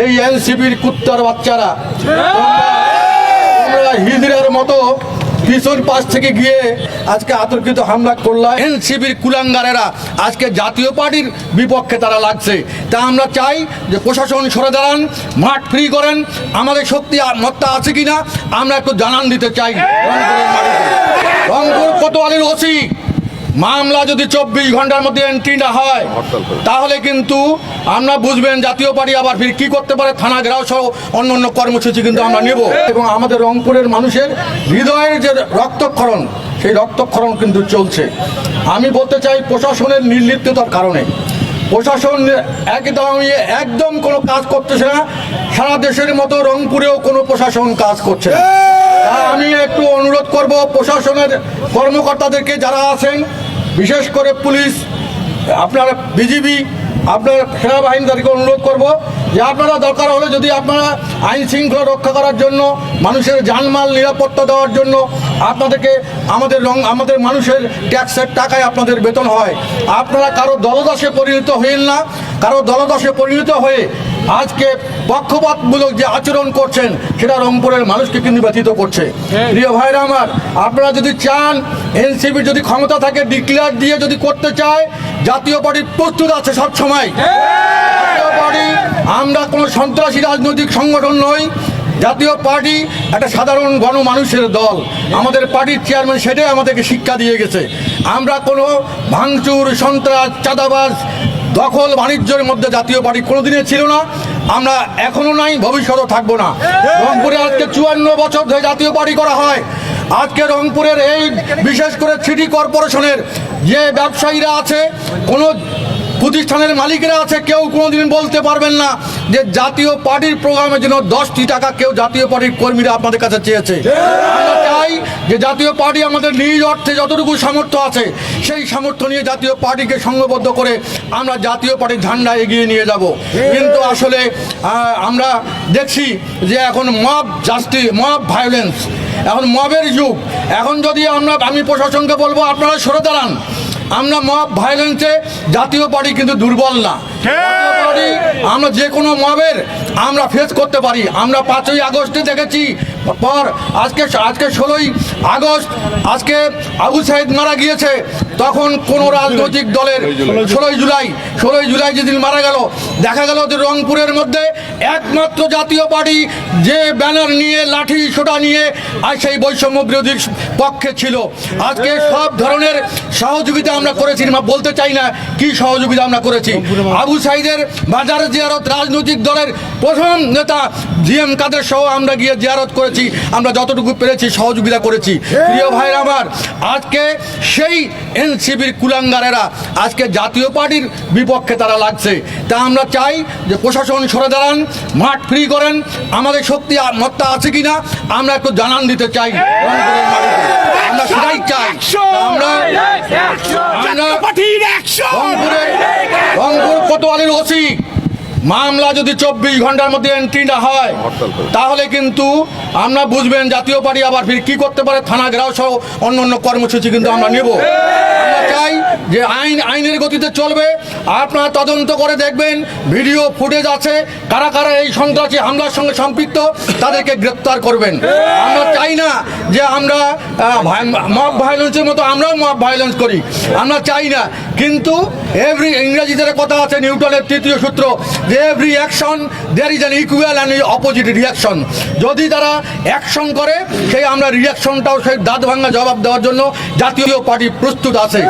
এই এনসিপির কুত্তার বাচ্চারা। তোমরা হিজড়ার মতো পিছন পাশ থেকে গিয়ে আজকে আতর্কিত হামলা করলাম এনসিপির কুলাঙ্গারেরা আজকে জাতীয় পার্টির বিপক্ষে তারা লাগছে। তা আমরা চাই যে প্রশাসন সরে দাঁড়ান, মাঠ ফ্রি করেন। আমাদের সত্যি মত্তা আছে কিনা, আমরা একটু জানান দিতে চাই। রংপুর কোতোয়ালির ওসি। মামলা যদি চব্বিশ ঘণ্টার মধ্যে এন্ট্রি না হয় তাহলে কিন্তু আমরা বুঝবেন জাতীয় পার্টি আবার ফির কি করতে পারে থানা ঘেরাও সহ অন্য অন্য কর্মসূচি কিন্তু আমরা নেব। এবং আমাদের রংপুরের মানুষের হৃদয়ের যে রক্তক্ষরণ সেই রক্তক্ষরণ কিন্তু চলছে। আমি বলতে চাই প্রশাসনের নির্লিপ্ততার কারণে। প্রশাসন একদম একদম কোনো কাজ করতেছে না। সারা দেশের মতো রংপুরেও কোনো প্রশাসন কাজ করছে না। আমি একটু অনুরোধ করব প্রশাসনের কর্মকর্তাদেরকে যারা আছেন বিশেষ করে পুলিশ, আপনার বিজিবি, আপনার সেনাবাহিনীদেরকে অনুরোধ করব যে আপনারা দরকার হলে যদি আপনারা আইন শৃঙ্খলা রক্ষা করার জন্য, মানুষের জানমাল নিরাপত্তা দেওয়ার জন্য আপনাদেরকে আমাদের রং, আমাদের মানুষের ট্যাক্সের টাকায় আপনাদের বেতন হয়। আপনারা কারও দলদাসে পরিণত হইন না। কারও দলদাসে পরিণত হয়ে আজকে পক্ষপাতমূলক যে আচরণ করছেন সেটা রংপুরের মানুষকে কিন্তু ব্যথিত করছে। প্রিয় ভাইরা আমার আপনারা যদি চান এনসিপি যদি ক্ষমতা থাকে ডিক্লেয়ার দিয়ে যদি করতে চায় জাতীয় পার্টি প্রস্তুত আছে সবসময়। জাতীয় পার্টি আমরা কোনো সন্ত্রাসী রাজনৈতিক সংগঠন নই। জাতীয় পার্টি একটা সাধারণ গণমানুষের দল। আমাদের পার্টির চেয়ারম্যান সেটাই আমাদেরকে শিক্ষা দিয়ে গেছে। আমরা কোনো ভাঙচুর সন্ত্রাস চাঁদাবাজ দখল বাণিজ্যের মধ্যে জাতীয় পার্টি কোনোদিনে ছিল না। আমরা এখনও নাই, ভবিষ্যতেও থাকব না। রংপুরে আজকে চুয়ান্ন বছর ধরে জাতীয় পার্টি করা হয়। আজকে রংপুরের এই বিশেষ করে সিটি কর্পোরেশনের যে ব্যবসায়ীরা আছে, কোনো প্রতিষ্ঠানের মালিকেরা আছে, কেউ কোনোদিন বলতে পারবেন না যে জাতীয় পার্টির প্রোগ্রামের জন্য দশটি টাকা কেউ জাতীয় পার্টির কর্মীরা আপনাদের কাছে চেয়েছে। চাই যে জাতীয় পার্টি আমাদের নিজ অর্থে যতটুকু সামর্থ্য আছে সেই সামর্থ্য নিয়ে জাতীয় পার্টিকে সংঘবদ্ধ করে আমরা জাতীয় পার্টির ঝান্ডা এগিয়ে নিয়ে যাব। কিন্তু আসলে আমরা দেখছি যে এখন মব জাস্টি মব ভায়োলেন্স এখন মবের যুগ। এখন যদি আমরা আমি প্রশাসনকে বলব আপনারা সরে দাঁড়ান। আমরা মব ভায়োলেন্সে জাতীয় পার্টি কিন্তু দুর্বল না। আমরা যে কোনো মবের আমরা ফেস করতে পারি। আমরা পাঁচই আগস্টে দেখেছি পর আজকে আজকে ষোলোই আগস্ট আজকে আবু সাইদ মারা গিয়েছে তখন কোনো রাজনৈতিক দলের ষোলোই জুলাই। ষোলোই জুলাই। যেদিন মারা গেল দেখা গেল যে রংপুরের মধ্যে একমাত্র জাতীয় পার্টি যে ব্যানার নিয়ে লাঠি সোটা নিয়ে আর সেই বৈষম্য বিরোধীর পক্ষে ছিল। আজকে সব ধরনের সহযোগিতা আমরা করেছি বলতে চাই না কি সহযোগিতা আমরা করেছি। আবু সাইদের বাজার জিয়ারত রাজনৈতিক দলের প্রথম নেতা জিএম কাদের সহ আমরা গিয়ে জিয়ারত করেছি আমরা যতটুকু পেরেছি সহযোগিতা করেছি। প্রিয় ভাইরা আমার আজকে সেই এনসিপির কুলাঙ্গারেরা আজকে জাতীয় পার্টির বিপক্ষে তারা লাগছে। তা আমরা চাই যে প্রশাসন সরে দাঁড়ান মাঠ ফ্রি করেন আমাদের শক্তি মত্তা আছে কিনা আমরা একটু জানান দিতে চাই। আমরা সেটাই চাই। আমরা আমরা রংপুরে রংপুর কোতোয়ালির ওসি। মামলা যদি চব্বিশ ঘণ্টার মধ্যে এন্ট্রি না হয় তাহলে কিন্তু আমরা বুঝবেন জাতীয় পার্টি আবার ফির কি করতে পারে থানা ঘেরাও সহ অন্য অন্য কর্মসূচি কিন্তু আমরা নেব। চাই যে আইন, আইনের গতিতে চলবে। আপনারা তদন্ত করে দেখবেন, ভিডিও ফুটেজ আছে, কারা কারা এই সন্ত্রাসী হামলার সঙ্গে সম্পৃক্ত, তাদেরকে গ্রেপ্তার করবেন। আমরা চাই না যে আমরা মব ভায়োলেন্সের মতো আমরাও মব ভায়োলেন্স করি। আমরা চাই না। কিন্তু এভরি ইংরেজিতে কথা আছে, নিউটনের তৃতীয় সূত্র, যে every action there is an equal and opposite reaction যদি তারা অ্যাকশন করে, সেই আমরা রিয়াকশনটাও সেই দাঁত ভাঙা জবাব দেওয়ার জন্য জাতীয় পার্টি প্রস্তুত আছে।